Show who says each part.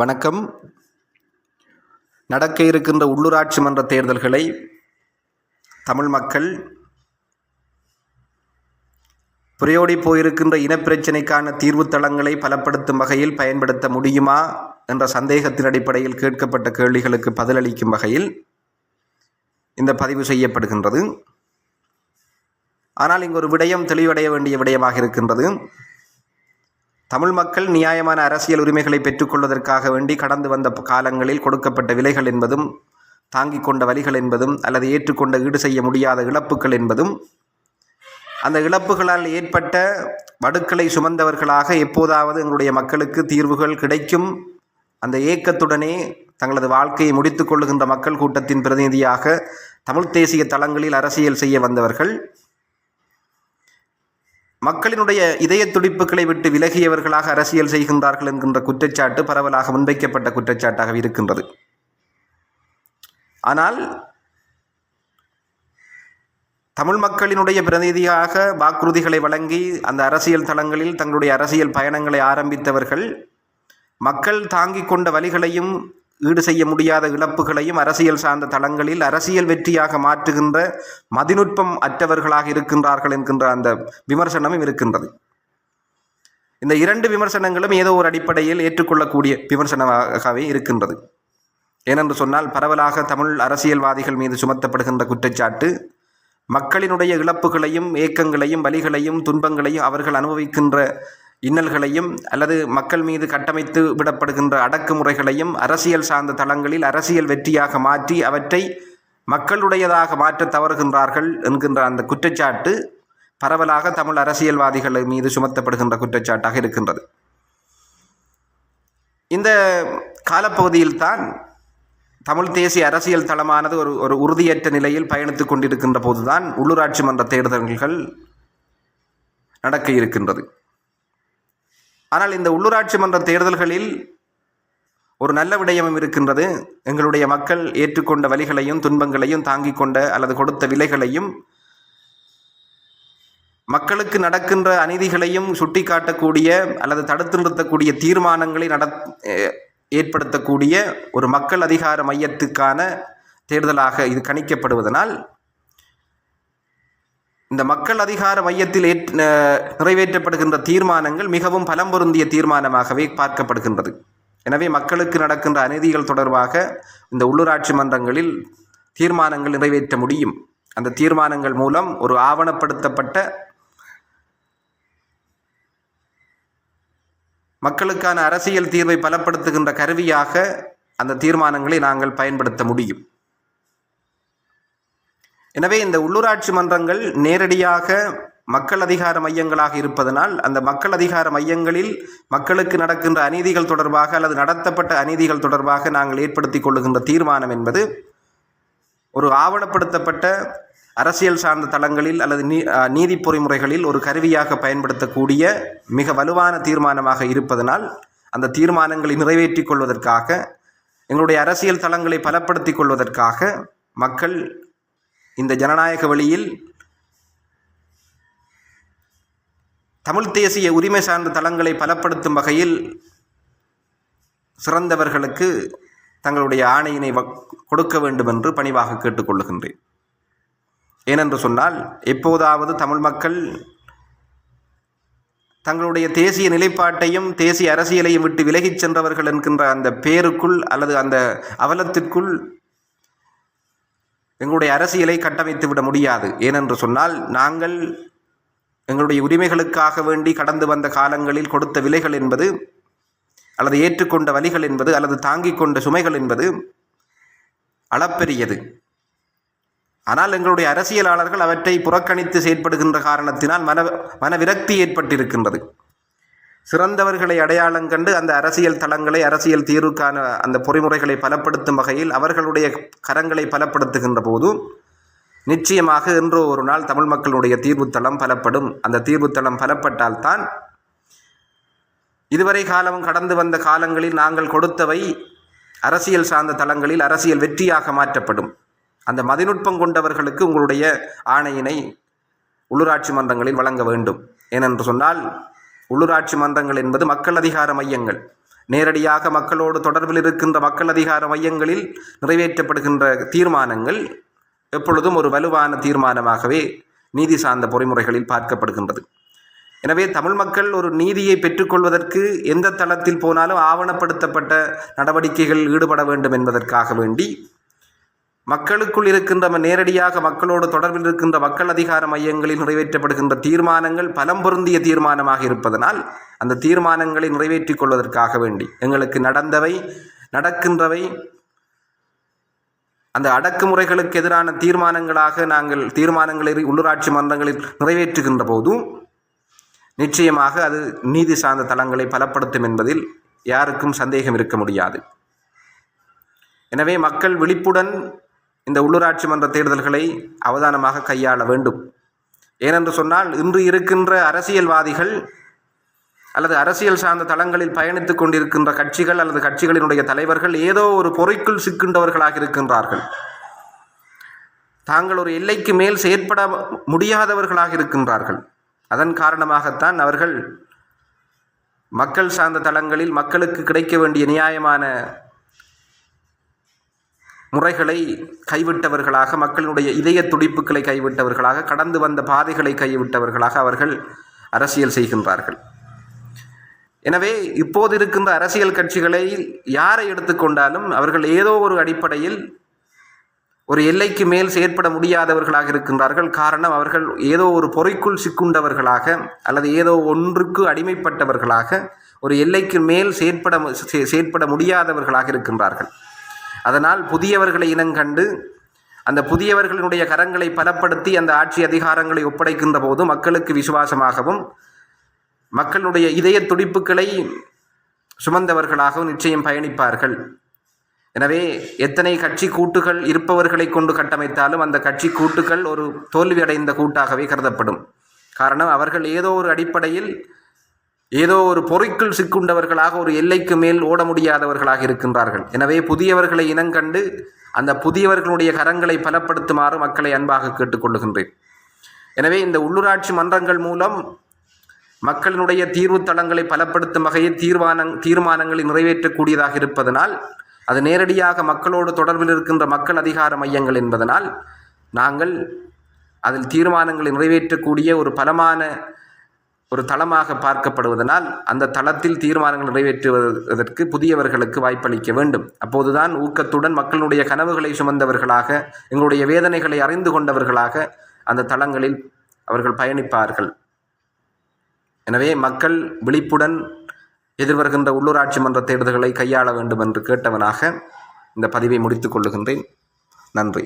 Speaker 1: வணக்கம். நடக்க இருக்கின்ற உள்ளூராட்சி மன்ற தேர்தல்களை தமிழ் மக்கள் புரையோடி போயிருக்கின்ற இனப்பிரச்சினைக்கான தீர்வு தளங்களை பலப்படுத்தும் வகையில் பயன்படுத்த முடியுமா என்ற சந்தேகத்தின் அடிப்படையில் கேட்கப்பட்ட கேள்விகளுக்கு பதிலளிக்கும் வகையில் இந்த பதிவு செய்யப்படுகின்றது. ஆனால் இங்கு ஒரு விடயம் தெளிவடைய வேண்டிய விடயமாக இருக்கின்றது. தமிழ் மக்கள் நியாயமான அரசியல் உரிமைகளை பெற்றுக்கொள்வதற்காக வேண்டி கடந்து வந்த காலங்களில் கொடுக்கப்பட்ட விலைகள் என்பதும் தாங்கிக் கொண்ட வலிகள் என்பதும் அல்லது ஏற்றுக்கொண்ட ஈடு செய்ய முடியாத இழப்புகள் என்பதும் அந்த இழப்புகளால் ஏற்பட்ட வடுக்களை சுமந்தவர்களாக எப்போதாவது எங்களுடைய மக்களுக்கு தீர்வுகள் கிடைக்கும். அந்த ஏக்கத்துடனே தங்களது வாழ்க்கையை முடித்துக் கொள்ளுகின்ற மக்கள் கூட்டத்தின் பிரதிநிதியாக தமிழ்த் தேசிய தளங்களில் அரசியல் செய்ய வந்தவர்கள். மக்களினுடைய இதய துடிப்புகளை விட்டு விலகியவர்களாக அரசியல் செய்கின்றார்கள் என்கின்ற குற்றச்சாட்டு பரவலாக முன்வைக்கப்பட்ட குற்றச்சாட்டாக இருக்கின்றது. ஆனால் தமிழ் மக்களினுடைய பிரதிநிதியாக வாக்குறுதிகளை வழங்கி அந்த அரசியல் தளங்களில் தங்களுடைய அரசியல் பயணங்களை ஆரம்பித்தவர்கள் மக்கள் தாங்கிக் கொண்ட வழிகளையும் ஈடு செய்ய முடியாத இழப்புகளையும் அரசியல் சார்ந்த தளங்களில் அரசியல் வெற்றியாக மாற்றுகின்ற மதிநுட்பம் அற்றவர்களாக இருக்கின்றார்கள் என்கின்ற அந்த விமர்சனமும் இருக்கின்றது. இந்த இரண்டு விமர்சனங்களும் ஏதோ ஒரு அடிப்படையில் ஏற்றுக்கொள்ளக்கூடிய விமர்சனமாகவே இருக்கின்றது. ஏனென்று சொன்னால் பரவலாக தமிழ் அரசியல்வாதிகள் மீது சுமத்தப்படுகின்ற குற்றச்சாட்டு மக்களினுடைய இழப்புகளையும் ஏக்கங்களையும் வலிகளையும் துன்பங்களையும் அவர்கள் அனுபவிக்கின்ற இன்னல்களையும் அல்லது மக்கள் மீது கட்டமைத்து விடப்படுகின்ற அடக்குமுறைகளையும் அரசியல் சார்ந்த தளங்களில் அரசியல் வெற்றியாக மாற்றி அவற்றை மக்களுடையதாக மாற்ற தவறுகின்றார்கள் என்கின்ற அந்த குற்றச்சாட்டு பரவலாக தமிழ் அரசியல்வாதிகள் மீது சுமத்தப்படுகின்ற குற்றச்சாட்டாக இருக்கின்றது. இந்த காலப்பகுதியில்தான் தமிழ் தேசிய அரசியல் தளமானது ஒரு ஒரு உறுதியற்ற நிலையில் பயணித்துக் கொண்டிருக்கின்ற போதுதான் உள்ளூராட்சி மன்ற தேர்தல்கள் நடக்க இருக்கின்றது. ஆனால் இந்த உள்ளூராட்சி மன்ற தேர்தல்களில் ஒரு நல்ல விடயமும் இருக்கின்றது. எங்களுடைய மக்கள் ஏற்றுக்கொண்ட வழிகளையும் துன்பங்களையும் தாங்கிக் கொண்ட அல்லது கொடுத்த விலைகளையும் மக்களுக்கு நடக்கின்ற அநீதிகளையும் சுட்டிக்காட்டக்கூடிய அல்லது தடுத்து நிறுத்தக்கூடிய தீர்மானங்களை நட ஏற்படுத்தக்கூடிய ஒரு மக்கள் அதிகார மையத்துக்கான தேர்தலாக இது கணிக்கப்படுவதனால் இந்த மக்கள் அதிகார மையத்தில் நிறைவேற்றப்படுகின்ற தீர்மானங்கள் மிகவும் பலம் பொருந்திய தீர்மானமாகவே பார்க்கப்படுகின்றது. எனவே மக்களுக்கு நடக்கின்ற அநீதிகள் தொடர்பாக இந்த உள்ளூராட்சி மன்றங்களில் தீர்மானங்கள் நிறைவேற்ற முடியும். அந்த தீர்மானங்கள் மூலம் ஒரு ஆவணப்படுத்தப்பட்ட மக்களுக்கான அரசியல் தீர்வை பலப்படுத்துகின்ற கருவியாக அந்த தீர்மானங்களை நாங்கள் பயன்படுத்த முடியும். எனவே இந்த உள்ளூராட்சி மன்றங்கள் நேரடியாக மக்கள் அதிகார மையங்களாக இருப்பதனால் அந்த மக்கள் அதிகார மையங்களில் மக்களுக்கு நடக்கின்ற அநீதிகள் தொடர்பாக அல்லது நடத்தப்பட்ட அநீதிகள் தொடர்பாக நாங்கள் ஏற்படுத்தி கொள்ளுகின்ற தீர்மானம் என்பது ஒரு ஆவணப்படுத்தப்பட்ட அரசியல் சார்ந்த தளங்களில் அல்லது நீ நீதி பொறிமுறைகளில் ஒரு கருவியாக பயன்படுத்தக்கூடிய மிக வலுவான தீர்மானமாக இருப்பதனால் அந்த தீர்மானங்களை நிறைவேற்றிக் கொள்வதற்காக எங்களுடைய அரசியல் தளங்களை பலப்படுத்திக் கொள்வதற்காக மக்கள் இந்த ஜனநாயக வழியில் தமிழ் தேசிய உரிமை சார்ந்த தளங்களை பலப்படுத்தும் வகையில் சிறந்தவர்களுக்கு தங்களுடைய ஆணையினை கொடுக்க வேண்டும் என்று பணிவாக கேட்டுக்கொள்ளுகின்றேன். ஏனென்று சொன்னால் எப்போதாவது தமிழ் மக்கள் தங்களுடைய தேசிய நிலைப்பாட்டையும் தேசிய அரசியலையும் விட்டு விலகிச் சென்றவர்கள் என்கின்ற அந்த பேருக்குள் அல்லது அந்த அவலத்திற்குள் எங்களுடைய அரசியலை கட்டமைத்து விட முடியாது. ஏனென்று சொன்னால் நாங்கள் எங்களுடைய உரிமைகளுக்காக வேண்டி கடந்து வந்த காலங்களில் கொடுத்த விலைகள் என்பது அல்லது ஏற்றுக்கொண்ட வழிகள் என்பது அல்லது தாங்கிக் கொண்ட சுமைகள் என்பது அளப்பெரியது. ஆனால் எங்களுடைய அரசியலாளர்கள் அவற்றை புறக்கணித்து செயற்படுகின்ற காரணத்தினால் மன மன விரக்தி ஏற்பட்டிருக்கின்றது. சிறந்தவர்களை அடையாளம் கண்டு அந்த அரசியல் தளங்களை அரசியல் தீர்வுக்கான அந்த பொறிமுறைகளை பலப்படுத்தும் வகையில் அவர்களுடைய கரங்களை பலப்படுத்துகின்ற போது நிச்சயமாக இன்று ஒரு நாள் தமிழ் மக்களுடைய தீர்வுத்தளம் பலப்படும். அந்த தீர்வுத்தளம் பலப்பட்டால்தான் இதுவரை காலம் கடந்து வந்த காலங்களில் நாங்கள் கொடுத்தவை அரசியல் சார்ந்த தளங்களில் அரசியல் வெற்றியாக மாற்றப்படும். அந்த மதிநுட்பம் கொண்டவர்களுக்கு உங்களுடைய ஆணையினை உள்ளூராட்சி மன்றங்களில் வழங்க வேண்டும். ஏனென்று சொன்னால் உள்ளூராட்சி மன்றங்கள் என்பது மக்கள் அதிகார மையங்கள். நேரடியாக மக்களோடு தொடர்பில் இருக்கின்ற மக்கள் அதிகார மையங்களில் நிறைவேற்றப்படுகின்ற தீர்மானங்கள் எப்பொழுதும் ஒரு வலுவான தீர்மானமாகவே நீதி சார்ந்த பொறிமுறைகளில் பார்க்கப்படுகின்றது. எனவே தமிழ் மக்கள் ஒரு நீதியை பெற்றுக்கொள்வதற்கு எந்த தளத்தில் போனாலும் ஆவணப்படுத்தப்பட்ட நடவடிக்கைகளில் ஈடுபட வேண்டும் என்பதற்காக வேண்டி மக்களுக்குள் இருக்கின்ற நேரடியாக மக்களோடு தொடர்பில் இருக்கின்ற மக்கள் அதிகார மையங்களில் நிறைவேற்றப்படுகின்ற தீர்மானங்கள் பலம் பொருந்திய தீர்மானமாக இருப்பதனால் அந்த தீர்மானங்களை நிறைவேற்றிக் கொள்வதற்காக வேண்டி எங்களுக்கு நடந்தவை நடக்கின்றவை அந்த அடக்குமுறைகளுக்கு எதிரான தீர்மானங்களாக நாங்கள் தீர்மானங்களை உள்ளூராட்சி மன்றங்களில் நிறைவேற்றுகின்ற போதும் நிச்சயமாக அது நீதி சார்ந்த தளங்களை பலப்படுத்தும் என்பதில் யாருக்கும் சந்தேகம் இருக்க முடியாது. எனவே மக்கள் விழிப்புடன் இந்த உள்ளூராட்சி மன்ற தேர்தல்களை அவதானமாக கையாள வேண்டும். ஏனென்று சொன்னால் இன்று இருக்கின்ற அரசியல்வாதிகள் அல்லது அரசியல் சார்ந்த தளங்களில் பயணித்துக் கொண்டிருக்கின்ற கட்சிகள் அல்லது கட்சிகளினுடைய தலைவர்கள் ஏதோ ஒரு பொறைக்குள் சிக்கின்றவர்களாக இருக்கின்றார்கள். தாங்கள் ஒரு எல்லைக்கு மேல் செயற்பட முடியாதவர்களாக இருக்கின்றார்கள். அதன் காரணமாகத்தான் அவர்கள் மக்கள் சார்ந்த தளங்களில் மக்களுக்கு கிடைக்க வேண்டிய நியாயமான முறைகளை கைவிட்டவர்களாக மக்களினுடைய இதய துடிப்புகளை கைவிட்டவர்களாக கடந்து வந்த பாதைகளை கைவிட்டவர்களாக அவர்கள் அரசியல் செய்கின்றார்கள். எனவே இப்போது இருக்கின்ற அரசியல் கட்சிகளை யாரை எடுத்துக்கொண்டாலும் அவர்கள் ஏதோ ஒரு அடிப்படையில் ஒரு எல்லைக்கு மேல் செயற்பட முடியாதவர்களாக இருக்கின்றார்கள். காரணம் அவர்கள் ஏதோ ஒரு பொறைக்குள் சிக்குண்டவர்களாக அல்லது ஏதோ ஒன்றுக்கு அடிமைப்பட்டவர்களாக ஒரு எல்லைக்கு மேல் செயற்பட செயற்பட முடியாதவர்களாக இருக்கின்றார்கள். அதனால் புதியவர்களை இனங்கண்டு அந்த புதியவர்களினுடைய கரங்களை பலப்படுத்தி அந்த ஆட்சி அதிகாரங்களை ஒப்படைக்கின்ற போது மக்களுக்கு விசுவாசமாகவும் மக்களுடைய இதய துடிப்புகளை சுமந்தவர்களாகவும் நிச்சயம் பயணிப்பார்கள். எனவே எத்தனை கட்சி கூட்டுகள் இருப்பவர்களை கொண்டு கட்டமைத்தாலும் அந்த கட்சி கூட்டுகள் ஒரு தோல்வியடைந்த கூட்டாகவே கருதப்படும். காரணம் அவர்கள் ஏதோ ஒரு அடிப்படையில் ஏதோ ஒரு பொறிக்குள் சிக்குண்டவர்களாக ஒரு எல்லைக்கு மேல் ஓட முடியாதவர்களாக இருக்கின்றார்கள். எனவே புதியவர்களை இனங்கண்டு அந்த புதியவர்களுடைய கரங்களை பலப்படுத்துமாறு மக்களை அன்பாக கேட்டுக்கொள்ளுகின்றேன். எனவே இந்த உள்ளூராட்சி மன்றங்கள் மூலம் மக்களினுடைய தீர்வு தளங்களை பலப்படுத்தும் வகையில் தீர்மானங் தீர்மானங்களை நிறைவேற்றக்கூடியதாக இருப்பதனால் அது நேரடியாக மக்களோடு தொடர்பில் இருக்கின்ற மக்கள் அதிகார மையங்கள் என்பதனால் நாங்கள் அதில் தீர்மானங்களை நிறைவேற்றக்கூடிய ஒரு பலமான ஒரு தளமாக பார்க்கப்படுவதனால் அந்த தளத்தில் தீர்மானங்கள் நிறைவேற்றுவதற்கு புதியவர்களுக்கு வாய்ப்பளிக்க வேண்டும். அப்போதுதான் ஊக்கத்துடன் மக்களுடைய கனவுகளை சுமந்தவர்களாக எங்களுடைய வேதனைகளை அறிந்து கொண்டவர்களாக அந்த தளங்களில் அவர்கள் பயணிப்பார்கள். எனவே மக்கள் விழிப்புடன் எதிர்வருகின்ற உள்ளூராட்சி மன்ற தேர்தல்களை கையாள வேண்டும் என்று கேட்டவனாக இந்த பதிவை முடித்துக் கொள்ளுகின்றேன். நன்றி.